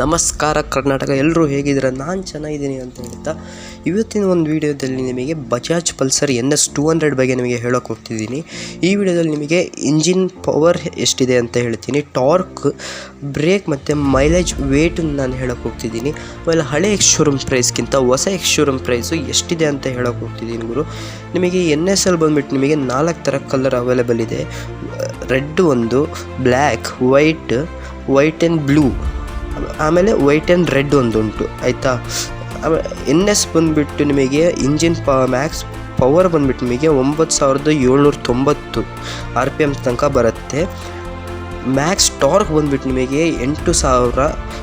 ನಮಸ್ಕಾರ ಕರ್ನಾಟಕ ಎಲ್ಲರೂ ಹೇಗಿದ್ದೀರ? ನಾನು ಚೆನ್ನಾಗಿದ್ದೀನಿ ಅಂತ ಹೇಳ್ತಾ ಇವತ್ತಿನ ಒಂದು ವಿಡಿಯೋದಲ್ಲಿ ನಿಮಗೆ Bajaj Pulsar N S two hundred ಬಗ್ಗೆ ನಿಮಗೆ ಹೇಳೋಕೆ ಹೋಗ್ತಿದ್ದೀನಿ. ಈ ವಿಡಿಯೋದಲ್ಲಿ ನಿಮಗೆ ಇಂಜಿನ್ ಪವರ್ ಎಷ್ಟಿದೆ ಅಂತ ಹೇಳ್ತೀನಿ. ಟಾರ್ಕ್ ಬ್ರೇಕ್ ಮತ್ತು ಮೈಲೇಜ್ ವೇಟ್ ನಾನು ಹೇಳೋಕೆ ಹೋಗ್ತಿದ್ದೀನಿ. ಆಮೇಲೆ ಹಳೆ ಎಕ್ಸ್ ಶೋರೂಮ್ ಪ್ರೈಸ್ಗಿಂತ ಹೊಸ ಎಕ್ಸ್ ಶೋರೂಮ್ ಪ್ರೈಸು ಎಷ್ಟಿದೆ ಅಂತ ಹೇಳೋಕೆ ಹೋಗ್ತಿದ್ದೀನಿ ಗುರು. ನಿಮಗೆ ಎನ್ ಎಸ್ ಎಲ್ ಬಂದುಬಿಟ್ಟು ನಿಮಗೆ ನಾಲ್ಕು ಥರ ಕಲರ್ ಅವೈಲೇಬಲ್ ಇದೆ. ರೆಡ್ ಒಂದು black white white and blue ಆಮೇಲೆ ವೈಟ್ ಆ್ಯಂಡ್ ರೆಡ್ ಒಂದು ಉಂಟು ಆಯಿತಾ ಎನ್ ಎಸ್ ಬಂದುಬಿಟ್ಟು ನಿಮಗೆ ಇಂಜಿನ್ ಪ ಮ್ಯಾಕ್ಸ್ ಪವರ್ ಬಂದುಬಿಟ್ಟು ನಿಮಗೆ ಒಂಬತ್ತು ಸಾವಿರದ ಏಳ್ನೂರ ತೊಂಬತ್ತು ಆರ್ ಪಿ ಎಂ ತನಕ ಬರುತ್ತೆ. ಮ್ಯಾಕ್ಸ್ ಟಾರ್ಕ್ ಬಂದುಬಿಟ್ಟು ನಿಮಗೆ ಎಂಟು ಸಾವಿರ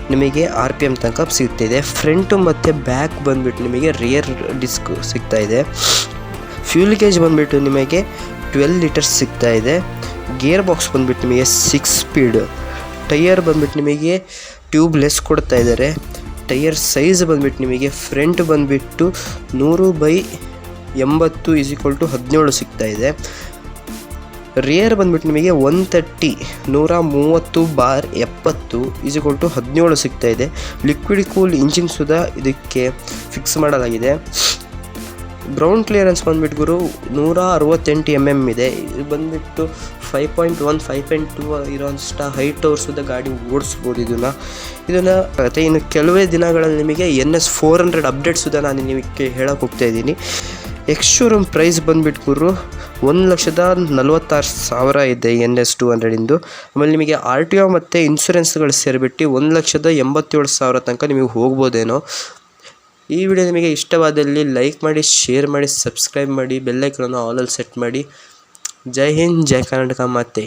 ನಿಮಗೆ ಆರ್ ಪಿ ಎಂ ತನಕ ಸಿಗ್ತಿದೆ ಫ್ರಂಟು ಮತ್ತು ಬ್ಯಾಕ್ ಬಂದುಬಿಟ್ಟು ನಿಮಗೆ ರಿಯರ್ ಡಿಸ್ಕ್ ಸಿಗ್ತಾಯಿದೆ ಫ್ಯೂಲ್ ಗೇಜ್ ಬಂದುಬಿಟ್ಟು ನಿಮಗೆ ಟ್ವೆಲ್ ಲೀಟರ್ಸ್ ಸಿಗ್ತಾಯಿದೆ ಗೇರ್ ಬಾಕ್ಸ್ ಬಂದುಬಿಟ್ಟು ನಿಮಗೆ ಸಿಕ್ಸ್ ಸ್ಪೀಡ್ ಟೈಯರ್ ಬಂದ್ಬಿಟ್ಟು ನಿಮಗೆ ಟ್ಯೂಬ್ಲೆಸ್ ಕೊಡ್ತಾ ಇದ್ದಾರೆ. ಟೈಯರ್ ಸೈಜ್ ಬಂದ್ಬಿಟ್ಟು ನಿಮಗೆ ಫ್ರಂಟ್ ಬಂದುಬಿಟ್ಟು ನೂರು ಬೈ ಎಂಬತ್ತು ಈಕ್ವಲ್ ಟು ಹದಿನೇಳು ಸಿಗ್ತಾ ಇದೆ. ರಿಯರ್ ಬಂದ್ಬಿಟ್ಟು ನಿಮಗೆ ಒನ್ ತರ್ಟಿ ನೂರ ಮೂವತ್ತು ಬಾರ್ ಎಪ್ಪತ್ತು ಈಕ್ವಲ್ ಟು ಹದಿನೇಳು ಸಿಗ್ತಾ ಇದೆ. ಲಿಕ್ವಿಡ್ ಕೂಲ್ ಇಂಜಿನ್ ಸುಧಾ ಇದಕ್ಕೆ ಫಿಕ್ಸ್ ಮಾಡಲಾಗಿದೆ. ಗ್ರೌಂಡ್ ಕ್ಲಿಯರೆನ್ಸ್ ಬಂದ್ಬಿಟ್ಟು ಗುರು, ನೂರ ಅರವತ್ತೆಂಟು ಎಂ ಎಂ ಇದೆ. ಇದು ಬಂದ್ಬಿಟ್ಟು five point one five point two ಇರೋಷ್ಟು height ಅವ್ರು ಸುದ ಗಾಡಿ ಓಡಿಸ್ಬೋದು ಇದನ್ನು. ಇದನ್ನು ಮತ್ತು ಇನ್ನು ಕೆಲವೇ ದಿನಗಳಲ್ಲಿ ನಿಮಗೆ N S four hundred update ಸುದ ನಾನು ನಿಮಗೆ ಹೇಳೋಕೆ ಹೋಗ್ತಾ ಇದ್ದೀನಿ. ಎಕ್ಸ್ ಶೋರೂಮ್ ಪ್ರೈಸ್ ಬಂದುಬಿಟ್ಟು ಗುರು, ಒಂದು ಲಕ್ಷದ ನಲವತ್ತಾರು ಸಾವಿರ ಇದೆ ಎನ್ ಎಸ್ ಟು ಹಂಡ್ರೆಡಿಂದು ಆಮೇಲೆ ನಿಮಗೆ ಆರ್ ಟಿ ಒ ಮತ್ತು ಇನ್ಸೂರೆನ್ಸ್ಗಳು ಸೇರಿಬಿಟ್ಟು ಒಂದು ಲಕ್ಷದ ಎಂಬತ್ತೇಳು ಸಾವಿರ ತನಕ ನಿಮಗೆ ಹೋಗ್ಬೋದೇನೋ. ಈ ವಿಡಿಯೋ ನಿಮಗೆ ಇಷ್ಟವಾದಲ್ಲಿ ಲೈಕ್ ಮಾಡಿ ಶೇರ್ ಮಾಡಿ ಸಬ್ಸ್ಕ್ರೈಬ್ ಮಾಡಿ ಬೆಲ್ಲೈಕನನ್ನು ಆಲಲ್ಲಿ ಸೆಟ್ ಮಾಡಿ. ಜೈ ಹಿಂದ್, ಜೈ ಕರ್ನಾಟಕ, ಮಾತೆ.